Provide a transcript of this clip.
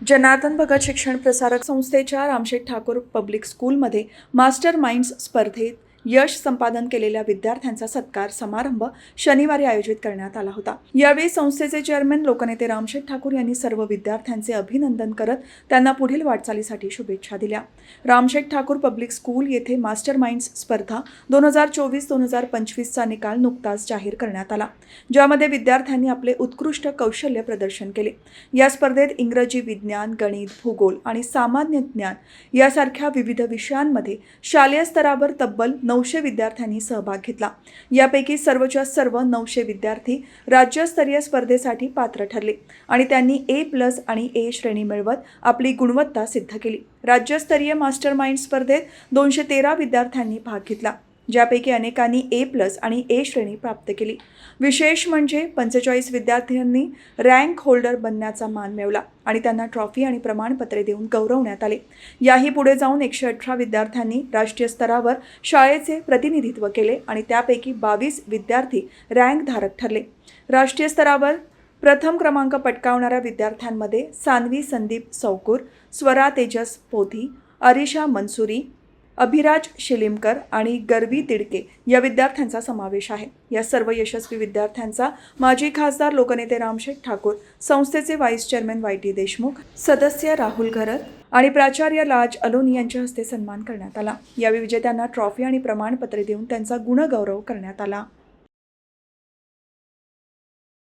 जनार्दन भगत शिक्षण प्रसारक संस्थेच्या रामशेठ ठाकूर पब्लिक स्कूलमध्ये मास्टर माइंड्स स्पर्धेत यश संपादन केलेल्या विद्यार्थ्यांचा सत्कार समारंभ शनिवारी आयोजित करण्यात आला होता. यावेळी संस्थेचे चेअरमॅन लोकनेते रामशेठ ठाकूर यांनी सर्व विद्यार्थ्यांचे अभिनंदन करत त्यांना पुढील वाटचालीसाठी शुभेच्छा दिल्या. रामशेठ ठाकूर पब्लिक स्कूल येथे मास्टर माइंड्स स्पर्धा दोन हजार चोवीस दोन हजार पंचवीसचा निकाल नुकताच जाहीर करण्यात आला ज्यामध्ये विद्यार्थ्यांनी आपले उत्कृष्ट कौशल्य प्रदर्शन केले. या स्पर्धेत इंग्रजी विज्ञान गणित भूगोल आणि सामान्य ज्ञान यासारख्या विविध विषयांमध्ये शालेय स्तरावर तब्बल नऊशे विद्यार्थ्यांनी सहभाग घेतला. यापैकी सर्वच्या सर्व नऊशे विद्यार्थी राज्यस्तरीय स्पर्धेसाठी पात्र ठरले आणि त्यांनी ए प्लस आणि ए श्रेणी मिळवत आपली गुणवत्ता सिद्ध केली. राज्यस्तरीय मास्टर माइंड स्पर्धेत दोनशे तेरा विद्यार्थ्यांनी भाग घेतला. ज्यापैकी अनेकांनी ए प्लस आणि ए श्रेणी प्राप्त केली. विशेष म्हणजे पंचेचाळीस विद्यार्थ्यांनी रँक होल्डर बनण्याचा मान मिळवला आणि त्यांना ट्रॉफी आणि प्रमाणपत्रे देऊन गौरवण्यात आले. याही पुढे जाऊन एकशे अठरा विद्यार्थ्यांनी राष्ट्रीय स्तरावर शाळेचे प्रतिनिधित्व केले आणि त्यापैकी बावीस विद्यार्थी रँकधारक ठरले. राष्ट्रीय स्तरावर प्रथम क्रमांक पटकावणाऱ्या विद्यार्थ्यांमध्ये सान्वी संदीप सौकूर स्वरा तेजस पोथी अरिशा मनसुरी अभिराज शिलिमकर आणि गर्वी तिडके या विद्यार्थ्यांचा समावेश आहे. या सर्व यशस्वी विद्यार्थ्यांचा माजी खासदार लोकनेते रामशेठ ठाकूर संस्थेचे vice chairman Y T Deshmukh सदस्य राहुल घरत आणि प्राचार्य लाज अलोनी यांच्या हस्ते सन्मान करण्यात आला. यावेळी विजेत्यांना ट्रॉफी आणि प्रमाणपत्रे देऊन त्यांचा गुणगौरव करण्यात आला.